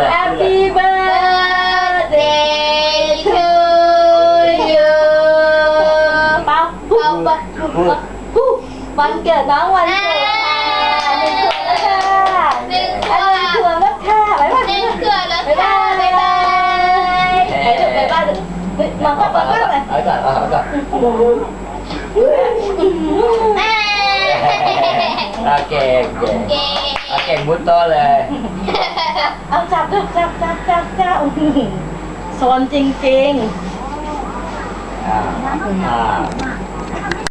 Happy birthday. วันเกิดน้องวันเกิดค่ะหนึ่งขวบแล้วค่ะหนึ่งขอันวหนึ่งบขวบแล้วค่ะบ๊ายบายหนึ่งขวบแล้วบ๊ายบาค่ะยบ๊ายบายไปจุดบ๊ายบายเฮ้ยมองก็มองก็เลยเอาก่อนเอาก่อนแม่เอาเก่งเก่งเก๋เอาเก่งมุดโต๊ะเลยเอาจับจับจับจับจับจับอื้อหือโซนจริงอ่าอ่า